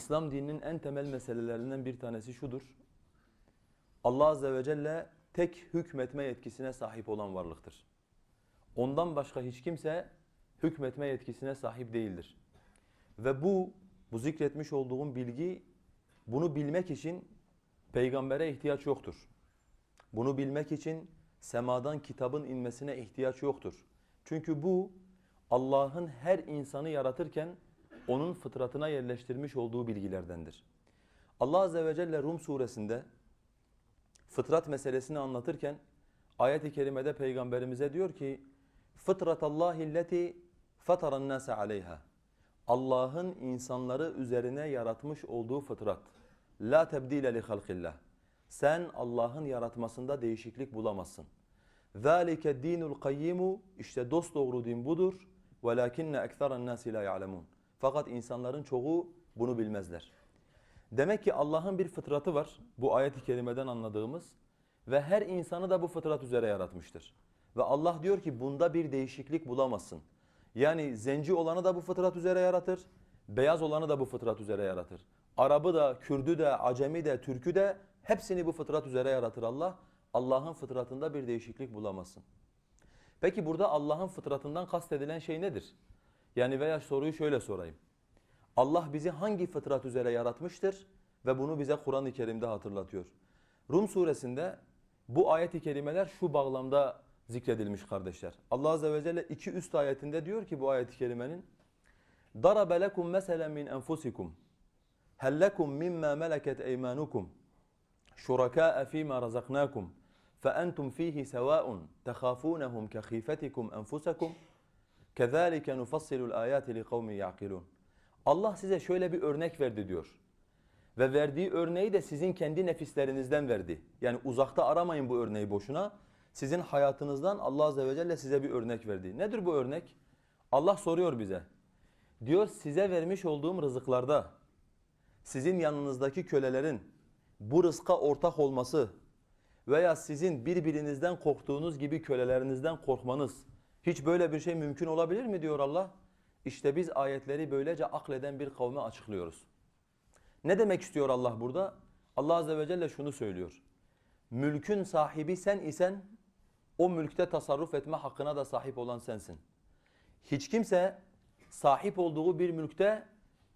İslam dininin en temel meselelerinden bir tanesi şudur. Allah Azze ve Celle tek hükmetme yetkisine sahip olan varlıktır. Ondan başka hiç kimse hükmetme yetkisine sahip değildir. Ve bu, bu zikretmiş olduğum bilgi, bunu bilmek için peygambere ihtiyaç yoktur. Bunu bilmek için semadan kitabın inmesine ihtiyaç yoktur. Çünkü bu Allah'ın her insanı yaratırken onun fıtratına yerleştirmiş olduğu bilgilerdendir. Allah Azze ve Celle Rum suresinde fıtrat meselesini anlatırken ayet-i kerimede peygamberimize diyor ki fıtratallahi lleti fataran nase aleyha Allah'ın insanları üzerine yaratmış olduğu fıtrat la tebdile li halqillah sen Allah'ın yaratmasında değişiklik bulamazsın. ذَٰلِكَ dinul الْقَيِّمُ işte dost doğru din budur. وَلَاكِنَّ اَكْثَرَ النَّاسِ لَا يَعْلَمُونَ fakat insanların çoğu bunu bilmezler. Demek ki Allah'ın bir fıtratı var bu ayet-i kerimeden anladığımız ve her insanı da bu fıtrat üzere yaratmıştır. Ve Allah diyor ki bunda bir değişiklik bulamazsın. Yani zenci olanı da bu fıtrat üzere yaratır, beyaz olanı da bu fıtrat üzere yaratır. Arabı da, Kürdü de, Acemi de, Türkü de hepsini bu fıtrat üzere yaratır Allah. Allah'ın fıtratında bir değişiklik bulamazsın. Peki burada Allah'ın fıtratından kastedilen şey nedir? Yani veya soruyu şöyle sorayım. Allah bizi hangi fıtrat üzere yaratmıştır ve bunu bize Kur'an-ı Kerim'de hatırlatıyor. Rum suresinde bu ayet-i kerimeler şu bağlamda zikredilmiş kardeşler. Allah azze ve celle iki üst ayetinde diyor ki bu ayet-i kerimenin ضَرَبَ لَكُمْ مَثَلًا مِنْ أَنْفُسِكُمْ هَلْ لَكُمْ مِمَّا مَلَكَتْ اَيْمَانُكُمْ شُرَكَاءَ فِيمَا رَزَقْنَاكُمْ فَأَنْتُمْ فِيهِ سَوَاءٌ تَخَافُونَهُمْ كَخِيفَتِكُمْ أَنْفُسَكُمْ كَذَٰلِكَ نُفَصِّلُ الْآيَاتِ لِقَوْمٍ يَعْقِلُونَ Allah size şöyle bir örnek verdi diyor. Ve verdiği örneği de sizin kendi nefislerinizden verdi. Yani uzakta aramayın bu örneği boşuna. Sizin hayatınızdan Allah Azze ve Celle size bir örnek verdi. Nedir bu örnek? Allah soruyor bize. Diyor size vermiş olduğum rızıklarda sizin yanınızdaki kölelerin bu rızka ortak olması veya sizin birbirinizden korktuğunuz gibi kölelerinizden korkmanız hiç böyle bir şey mümkün olabilir mi diyor Allah? İşte biz ayetleri böylece akleden bir kavme açıklıyoruz. Ne demek istiyor Allah burada? Allah Azze ve Celle şunu söylüyor. Mülkün sahibi sen isen o mülkte tasarruf etme hakkına da sahip olan sensin. Hiç kimse sahip olduğu bir mülkte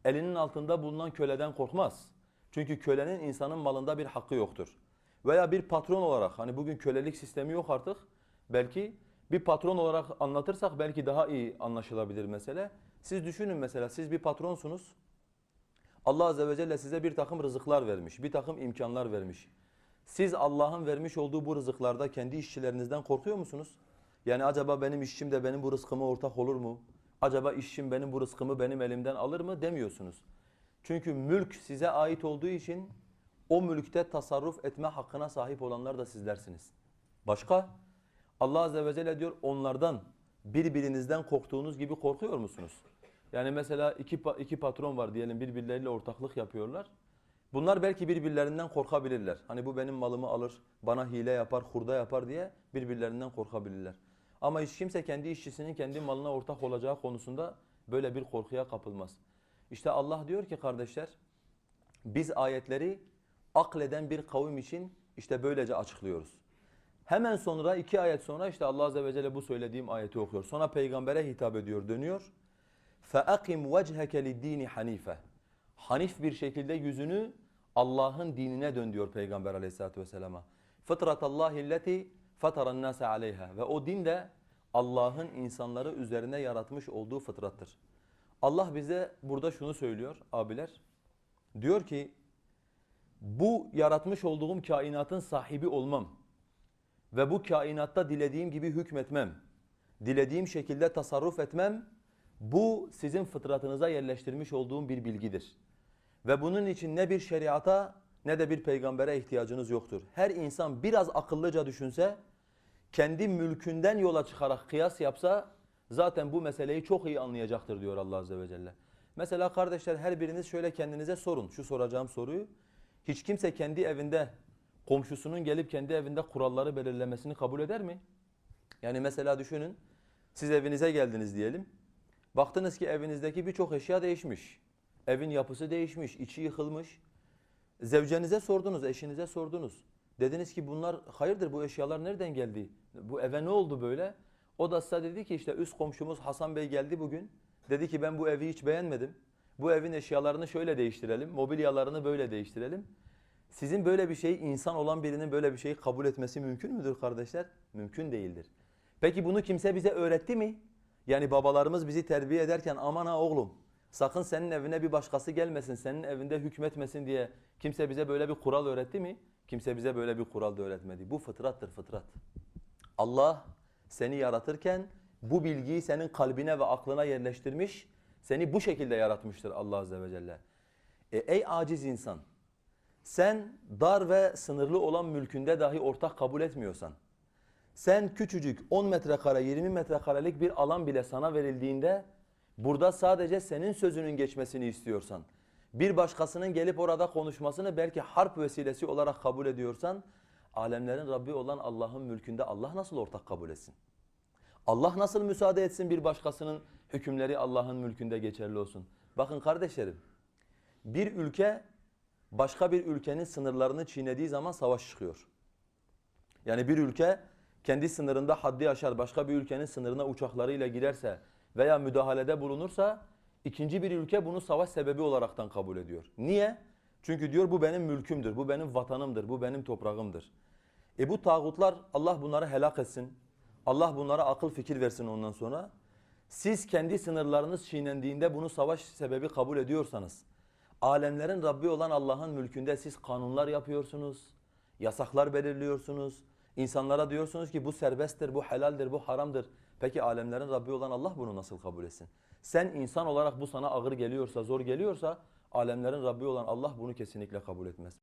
elinin altında bulunan köleden korkmaz. Çünkü kölenin insanın malında bir hakkı yoktur. Veya bir patron olarak hani bugün kölelik sistemi yok artık. Belki bir patron olarak anlatırsak belki daha iyi anlaşılabilir mesele. Siz düşünün mesela siz bir patronsunuz. Allah Azze ve Celle size bir takım rızıklar vermiş, bir takım imkanlar vermiş. Siz Allah'ın vermiş olduğu bu rızıklarda kendi işçilerinizden korkuyor musunuz? Yani acaba benim işçim de benim bu rızkıma ortak olur mu? Acaba işçim benim bu rızkımı benim elimden alır mı demiyorsunuz. Çünkü mülk size ait olduğu için o mülkte tasarruf etme hakkına sahip olanlar da sizlersiniz. Başka? Allah Azze ve Celle diyor onlardan birbirinizden korktuğunuz gibi korkuyor musunuz? Yani mesela iki, iki patron var diyelim birbirleriyle ortaklık yapıyorlar. Bunlar belki birbirlerinden korkabilirler. Hani bu benim malımı alır, bana hile yapar, hurda yapar diye birbirlerinden korkabilirler. Ama hiç kimse kendi işçisinin kendi malına ortak olacağı konusunda böyle bir korkuya kapılmaz. İşte Allah diyor ki kardeşler, biz ayetleri akleden bir kavim için işte böylece açıklıyoruz. Hemen sonra iki ayet sonra işte Allah Azze ve Celle bu söylediğim ayeti okuyor. Sonra peygambere hitap ediyor, dönüyor. فَاَقِمْ وَجْهَكَ لِلدِّينِ حَن۪يفًا Hanif bir şekilde yüzünü Allah'ın dinine dön diyor Peygamber aleyhissalatü vesselama. فِطْرَةَ اللّٰهِ الَّتِي فَتَرَ النَّاسَ عَلَيْهَا Ve o din de Allah'ın insanları üzerine yaratmış olduğu fıtrattır. Allah bize burada şunu söylüyor abiler. Diyor ki bu yaratmış olduğum kainatın sahibi olmam ve bu kainatta dilediğim gibi hükmetmem, dilediğim şekilde tasarruf etmem bu sizin fıtratınıza yerleştirmiş olduğum bir bilgidir. Ve bunun için ne bir şeriata ne de bir peygambere ihtiyacınız yoktur. Her insan biraz akıllıca düşünse, kendi mülkünden yola çıkarak kıyas yapsa zaten bu meseleyi çok iyi anlayacaktır diyor Allah Azze ve Celle. Mesela kardeşler her biriniz şöyle kendinize sorun şu soracağım soruyu. Hiç kimse kendi evinde komşusunun gelip kendi evinde kuralları belirlemesini kabul eder mi? Yani mesela düşünün siz evinize geldiniz diyelim. Baktınız ki evinizdeki birçok eşya değişmiş. Evin yapısı değişmiş, içi yıkılmış. Zevcenize sordunuz, eşinize sordunuz. Dediniz ki bunlar hayırdır bu eşyalar nereden geldi? Bu eve ne oldu böyle? O da size dedi ki işte üst komşumuz Hasan Bey geldi bugün. Dedi ki ben bu evi hiç beğenmedim. Bu evin eşyalarını şöyle değiştirelim, mobilyalarını böyle değiştirelim. Sizin böyle bir şeyi insan olan birinin böyle bir şeyi kabul etmesi mümkün müdür kardeşler? Mümkün değildir. Peki bunu kimse bize öğretti mi? Yani babalarımız bizi terbiye ederken aman ha oğlum sakın senin evine bir başkası gelmesin, senin evinde hükmetmesin diye kimse bize böyle bir kural öğretti mi? Kimse bize böyle bir kural da öğretmedi. Bu fıtrattır fıtrat. Allah seni yaratırken bu bilgiyi senin kalbine ve aklına yerleştirmiş, seni bu şekilde yaratmıştır Allah Azze ve Celle. E, ey aciz insan, sen dar ve sınırlı olan mülkünde dahi ortak kabul etmiyorsan, sen küçücük 10 metrekare 20 metrekarelik bir alan bile sana verildiğinde burada sadece senin sözünün geçmesini istiyorsan, bir başkasının gelip orada konuşmasını belki harp vesilesi olarak kabul ediyorsan, alemlerin Rabbi olan Allah'ın mülkünde Allah nasıl ortak kabul etsin? Allah nasıl müsaade etsin bir başkasının hükümleri Allah'ın mülkünde geçerli olsun? Bakın kardeşlerim, bir ülke başka bir ülkenin sınırlarını çiğnediği zaman savaş çıkıyor. Yani bir ülke kendi sınırında haddi aşar başka bir ülkenin sınırına uçaklarıyla girerse veya müdahalede bulunursa ikinci bir ülke bunu savaş sebebi olaraktan kabul ediyor. Niye? Çünkü diyor bu benim mülkümdür, bu benim vatanımdır, bu benim toprağımdır. E bu tağutlar Allah bunları helak etsin. Allah bunlara akıl fikir versin ondan sonra. Siz kendi sınırlarınız çiğnendiğinde bunu savaş sebebi kabul ediyorsanız, alemlerin Rabbi olan Allah'ın mülkünde siz kanunlar yapıyorsunuz, yasaklar belirliyorsunuz. İnsanlara diyorsunuz ki bu serbesttir, bu helaldir, bu haramdır. Peki alemlerin Rabbi olan Allah bunu nasıl kabul etsin? Sen insan olarak bu sana ağır geliyorsa, zor geliyorsa alemlerin Rabbi olan Allah bunu kesinlikle kabul etmez.